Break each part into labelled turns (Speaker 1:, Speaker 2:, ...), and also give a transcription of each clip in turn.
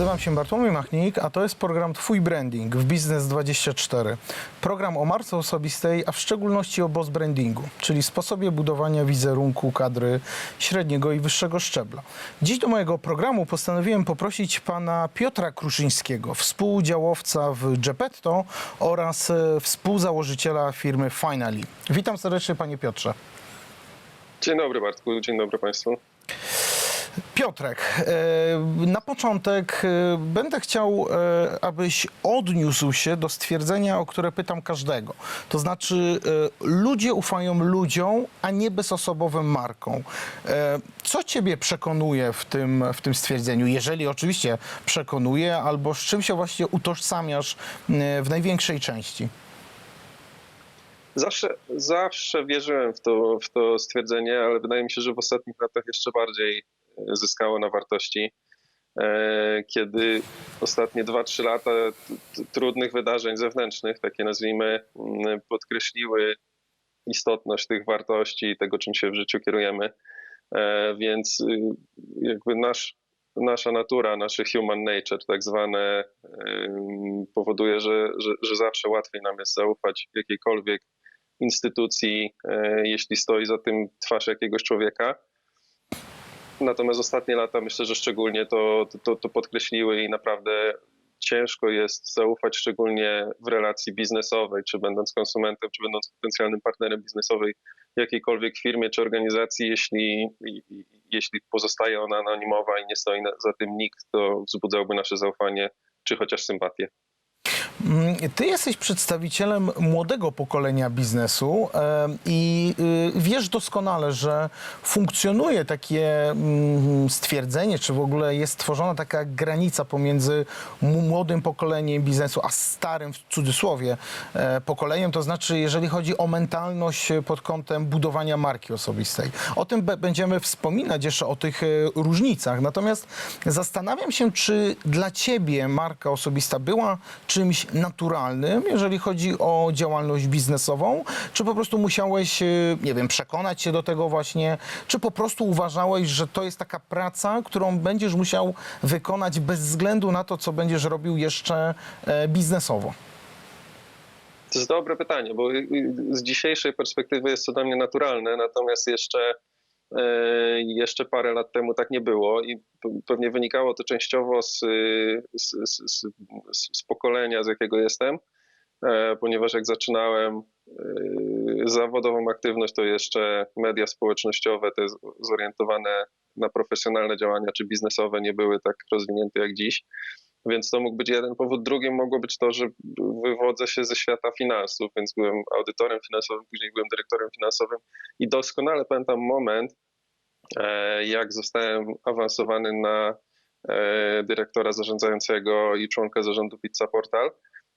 Speaker 1: Nazywam się Bartłomiej Machnik, a to jest program Twój Branding w Biznes24. Program o marce osobistej, a w szczególności o boss brandingu, czyli sposobie budowania wizerunku kadry średniego i wyższego szczebla. Dziś do mojego programu postanowiłem poprosić pana Piotra Kruszyńskiego, współudziałowca w Gepetto oraz e, współzałożyciela firmy Finally. Witam serdecznie panie Piotrze.
Speaker 2: Dzień dobry Bartku, dzień dobry Państwu.
Speaker 1: Piotrek, e, na początek e, będę chciał, e, abyś odniósł się do stwierdzenia, o które pytam każdego. To znaczy, ludzie ufają ludziom, a nie bezosobowym markom. Co ciebie przekonuje w tym, w tym stwierdzeniu, jeżeli oczywiście przekonuje, albo z czym się właśnie utożsamiasz w największej części?
Speaker 2: Zawsze, zawsze wierzyłem w to, w to stwierdzenie, ale wydaje mi się, że w ostatnich latach jeszcze bardziej zyskało na wartości. E, kiedy ostatnie 2-3 lata trudnych wydarzeń zewnętrznych, takie nazwijmy, podkreśliły istotność tych wartości i tego, czym się w życiu kierujemy. E, więc y, jakby nasz, nasza natura, nasze human nature tak zwane, powoduje, że, że, że zawsze łatwiej nam jest zaufać jakiejkolwiek instytucji, e, jeśli stoi za tym twarz jakiegoś człowieka. Natomiast ostatnie lata myślę, że szczególnie to, to, to podkreśliły i naprawdę ciężko jest zaufać, szczególnie w relacji biznesowej, czy będąc konsumentem, czy będąc potencjalnym partnerem biznesowym jakiejkolwiek firmie czy organizacji, jeśli, jeśli pozostaje ona anonimowa i nie stoi za tym nikt, to wzbudzałby nasze zaufanie, czy chociaż sympatię.
Speaker 1: Mm, ty jesteś przedstawicielem młodego pokolenia biznesu e, i y, wiesz doskonale, że funkcjonuje takie mm, stwierdzenie, czy w ogóle jest tworzona taka granica pomiędzy młodym pokoleniem biznesu, a starym w cudzysłowie e, pokoleniem, to znaczy jeżeli chodzi o mentalność pod kątem budowania marki osobistej. O tym będziemy wspominać jeszcze o tych e, różnicach. Natomiast zastanawiam się, czy dla ciebie marka osobista była czymś naturalnym, jeżeli chodzi o działalność biznesową? Czy po prostu musiałeś, y, nie wiem, przekonać się do tego właśnie? Czy po prostu uważałeś, że to jest taka praca, którą będziesz musiał wykonać bez względu na to, co będziesz robił jeszcze e, biznesowo?
Speaker 2: To jest dobre pytanie, bo z dzisiejszej perspektywy jest to dla mnie naturalne, natomiast jeszcze jeszcze parę lat temu tak nie było i pewnie wynikało to częściowo z, z, z, z pokolenia, z jakiego jestem, e, ponieważ jak zaczynałem e, zawodową aktywność, to jeszcze media społecznościowe, te zorientowane na profesjonalne działania czy biznesowe, nie były tak rozwinięte jak dziś. Więc to mógł być jeden powód. Drugim mogło być to, że wywodzę się ze świata finansów, więc byłem audytorem finansowym, później byłem dyrektorem finansowym i doskonale pamiętam moment, e, jak zostałem awansowany na e, dyrektora zarządzającego i członka zarządu Pizza Portal.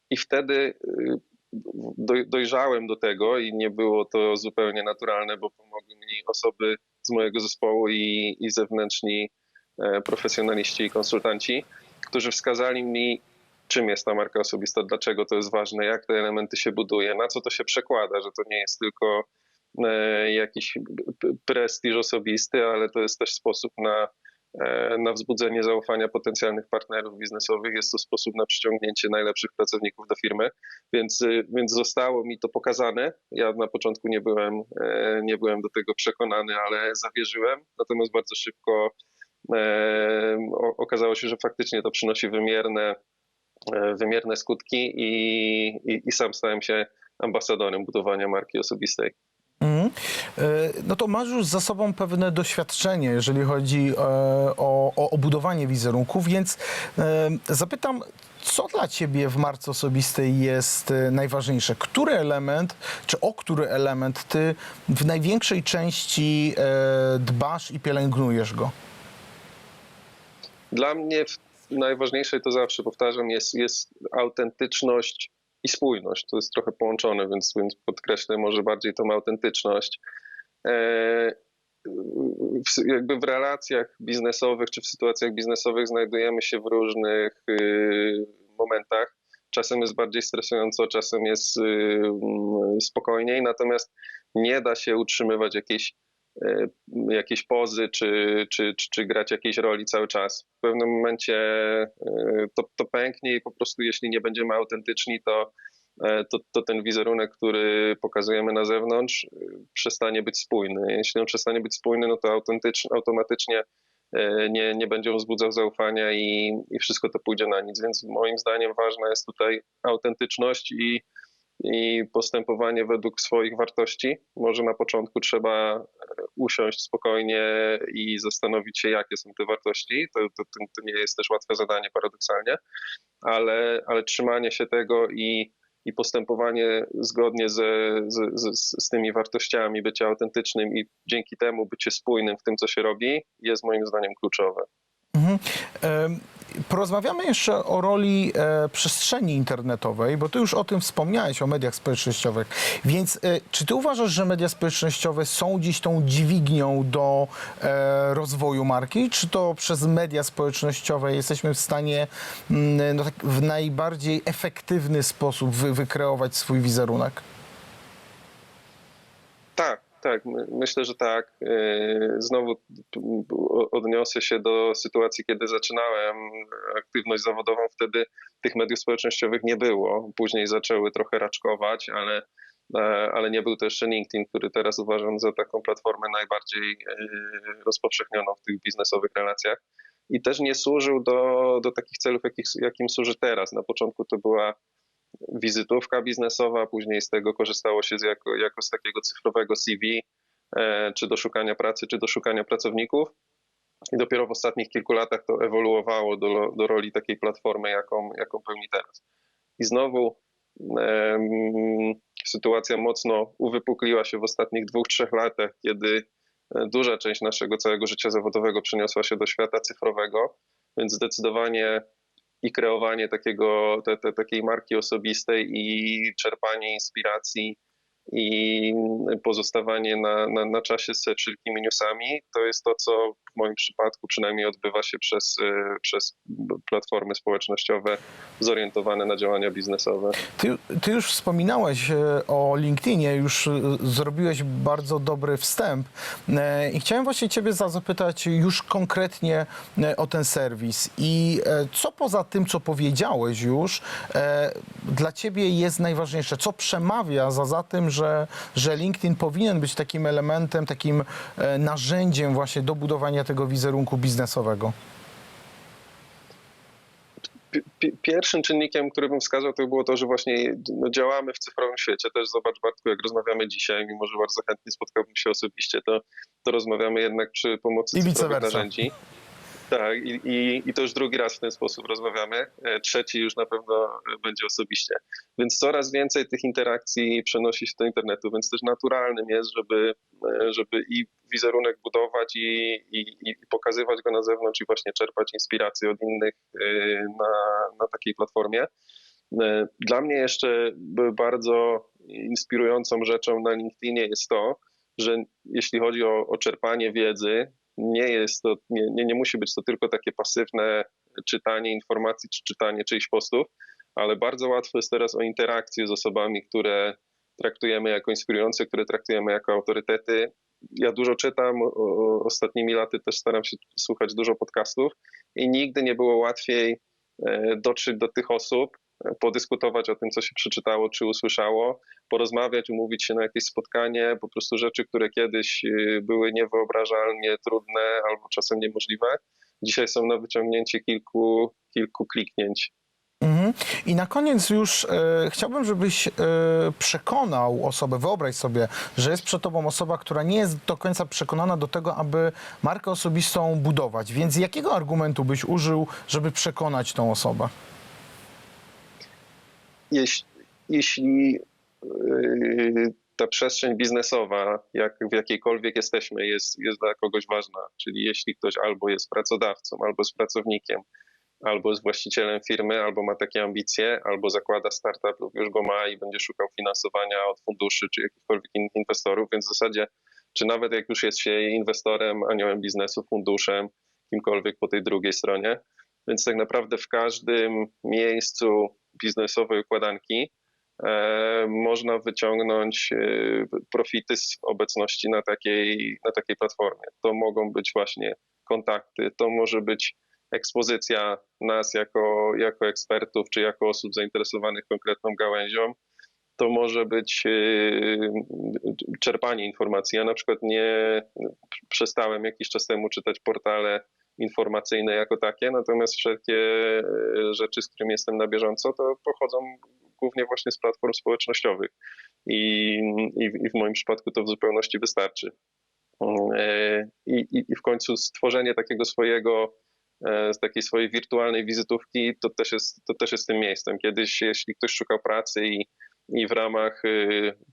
Speaker 2: I wtedy y, dojrzałem do tego i nie było to zupełnie naturalne, bo pomogły mi osoby z mojego zespołu i, i zewnętrzni e, profesjonaliści i konsultanci którzy wskazali mi, czym jest ta marka osobista, dlaczego to jest ważne, jak te elementy się buduje, na co to się przekłada, że to nie jest tylko e, jakiś prestiż osobisty, ale to jest też sposób na, e, na wzbudzenie zaufania potencjalnych partnerów biznesowych. Jest to sposób na przyciągnięcie najlepszych pracowników do firmy, więc, e, więc zostało mi to pokazane. Ja na początku nie byłem, nie byłem do tego przekonany, ale zawierzyłem, natomiast bardzo szybko okazało się, że faktycznie to przynosi wymierne, e, wymierne skutki i, i, i sam stałem się ambasadorem budowania marki osobistej. Mm.
Speaker 1: No to masz już za sobą pewne doświadczenie, jeżeli chodzi e, o, o, o budowanie wizerunków, więc zapytam, co dla Ciebie w marce osobistej jest najważniejsze? Który element, czy o który element Ty w największej części dbasz i pielęgnujesz go?
Speaker 2: Dla mnie najważniejsze, to zawsze powtarzam, jest, jest autentyczność i spójność. To jest trochę połączone, więc, więc podkreślę może bardziej tą autentyczność. E, w, jakby w relacjach biznesowych czy w sytuacjach biznesowych znajdujemy się w różnych y, momentach. Czasem jest bardziej stresująco, czasem jest y, spokojniej, natomiast nie da się utrzymywać jakiejś jakieś pozy, czy, czy, czy, czy grać jakiejś roli cały czas. W pewnym momencie e, to, to pęknie i po prostu jeśli nie będziemy autentyczni, to, e, to, to ten wizerunek, który pokazujemy na zewnątrz, e, przestanie być spójny. Jeśli on przestanie być spójny, no to autentycz, automatycznie e, nie, nie będzie on wzbudzał zaufania i, i wszystko to pójdzie na nic. Więc moim zdaniem ważna jest tutaj autentyczność i, i postępowanie według swoich wartości. Może na początku trzeba e, usiąść spokojnie i zastanowić się, jakie są te wartości. To, to, to, nie jest też łatwe zadanie, paradoksalnie, ale, ale trzymanie się tego i, i postępowanie zgodnie ze, z, z, z tymi wartościami, bycie autentycznym i dzięki temu bycie spójnym w tym, co się robi, jest moim zdaniem kluczowe.
Speaker 1: Mhm. Porozmawiamy jeszcze o roli e, przestrzeni internetowej, bo ty już o tym wspomniałeś, o mediach społecznościowych. Więc e, czy ty uważasz, że media społecznościowe są dziś tą dźwignią do e, rozwoju marki, czy to przez media społecznościowe jesteśmy w stanie mm, no, tak w najbardziej efektywny sposób wy, wykreować swój wizerunek?
Speaker 2: Tak, my- myślę, że tak. Yy, Znowu odniosę się do sytuacji, kiedy zaczynałem aktywność zawodową. Wtedy tych mediów społecznościowych nie było. Później zaczęły trochę raczkować, ale, e, ale nie był to jeszcze LinkedIn, który teraz uważam za taką platformę najbardziej yy, rozpowszechnioną w tych biznesowych relacjach. I też nie służył do, do takich celów, jakich, jakim służy teraz. Na początku to była wizytówka biznesowa, później z tego korzystało się z jako, jako z takiego cyfrowego CV, e, czy do szukania pracy, czy do szukania pracowników. I dopiero w ostatnich kilku latach to ewoluowało do, do roli takiej platformy, jaką, jaką pełni teraz. I znowu sytuacja mocno uwypukliła się w ostatnich dwóch, trzech latach, kiedy e, duża część naszego całego życia zawodowego przeniosła się do świata cyfrowego, więc zdecydowanie i kreowanie takiego, te, te, takiej marki osobistej i czerpanie inspiracji i pozostawanie na, na, na czasie ze wszelkimi newsami, to jest to, co w moim przypadku przynajmniej odbywa się przez, y, przez platformy społecznościowe zorientowane na działania biznesowe.
Speaker 1: Ty, ty już wspominałeś e, o LinkedInie, już e, zrobiłeś bardzo dobry wstęp E, i chciałem właśnie ciebie za- zapytać już konkretnie o ten serwis i co poza tym, co powiedziałeś już, dla ciebie jest najważniejsze? Co przemawia za, za tym, że, że LinkedIn powinien być takim elementem, takim e, narzędziem właśnie do budowania tego wizerunku biznesowego?
Speaker 2: Pi- pi- Pierwszym czynnikiem, który bym wskazał, to było to, że właśnie no, działamy w cyfrowym świecie. Też zobacz, Bartku, jak rozmawiamy dzisiaj, mimo że bardzo chętnie spotkałbym się osobiście, to, to rozmawiamy jednak przy pomocy
Speaker 1: I
Speaker 2: cyfrowych narzędzi. Tak, i, i, i to już drugi raz w ten sposób rozmawiamy. E, Trzeci już na pewno e, będzie osobiście. Więc coraz więcej tych interakcji przenosi się do internetu, więc też naturalnym jest, żeby, e, żeby i wizerunek budować i, i, i pokazywać go na zewnątrz i właśnie czerpać inspiracje od innych na, na takiej platformie. Dla mnie jeszcze bardzo inspirującą rzeczą na LinkedInie jest to, że jeśli chodzi o, o czerpanie wiedzy, nie jest to, nie, nie, nie musi być to tylko takie pasywne czytanie informacji czy czytanie czyichś postów, ale bardzo łatwo jest teraz o interakcję z osobami, które traktujemy jako inspirujące, które traktujemy jako autorytety. Ja dużo czytam, o, ostatnimi laty też staram się słuchać dużo podcastów i nigdy nie było łatwiej e, dotrzeć do tych osób, podyskutować o tym, co się przeczytało czy usłyszało, porozmawiać, umówić się na jakieś spotkanie, po prostu rzeczy, które kiedyś y, były niewyobrażalnie trudne albo czasem niemożliwe, dzisiaj są na wyciągnięcie kilku, kilku kliknięć.
Speaker 1: Mhm. I na koniec już e, chciałbym, żebyś e, przekonał osobę, wyobraź sobie, że jest przed tobą osoba, która nie jest do końca przekonana do tego, aby markę osobistą budować. Więc jakiego argumentu byś użył, żeby przekonać tą osobę?
Speaker 2: Jeśli, jeśli yy, ta przestrzeń biznesowa, jak w jakiejkolwiek jesteśmy, jest, jest dla kogoś ważna, czyli jeśli ktoś albo jest pracodawcą, albo jest pracownikiem, albo jest właścicielem firmy, albo ma takie ambicje, albo zakłada startup lub już go ma i będzie szukał finansowania od funduszy czy jakichkolwiek inwestorów, więc w zasadzie, czy nawet jak już jest się inwestorem, aniołem biznesu, funduszem, kimkolwiek po tej drugiej stronie, więc tak naprawdę w każdym miejscu biznesowej układanki e, można wyciągnąć e, profity z obecności na takiej, na takiej platformie. To mogą być właśnie kontakty, to może być ekspozycja nas jako, jako ekspertów czy jako osób zainteresowanych konkretną gałęzią. To może być e, czerpanie informacji. Ja na przykład nie przestałem jakiś czas temu czytać portale informacyjne jako takie, natomiast wszelkie e, rzeczy, z którymi jestem na bieżąco, to pochodzą głównie właśnie z platform społecznościowych i, i, i w moim przypadku to w zupełności wystarczy. E, I, i, w końcu stworzenie takiego swojego, e, z takiej swojej wirtualnej wizytówki, to też jest, to też jest tym miejscem. Kiedyś, jeśli ktoś szukał pracy i, i w ramach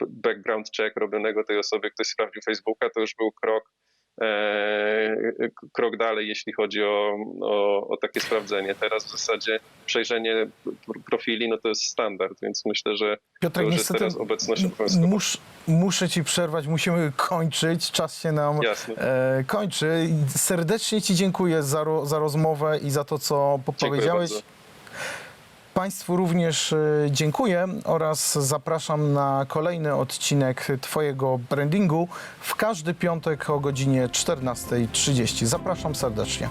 Speaker 2: background check robionego tej osoby ktoś sprawdził Facebooka, to już był krok, krok dalej, jeśli chodzi o, o, o takie sprawdzenie. Teraz w zasadzie przejrzenie pr- profili, no to jest standard, więc myślę, że to
Speaker 1: Piotrek,
Speaker 2: już jest
Speaker 1: niestety
Speaker 2: teraz obecność obowiązkowa.
Speaker 1: mus, muszę ci przerwać, musimy kończyć, czas się nam e, kończy. Serdecznie ci dziękuję za, ro, za rozmowę i za to, co powiedziałeś. Państwu również e, dziękuję oraz zapraszam na kolejny odcinek Twojego brandingu w każdy piątek o godzinie 14.30. Zapraszam serdecznie.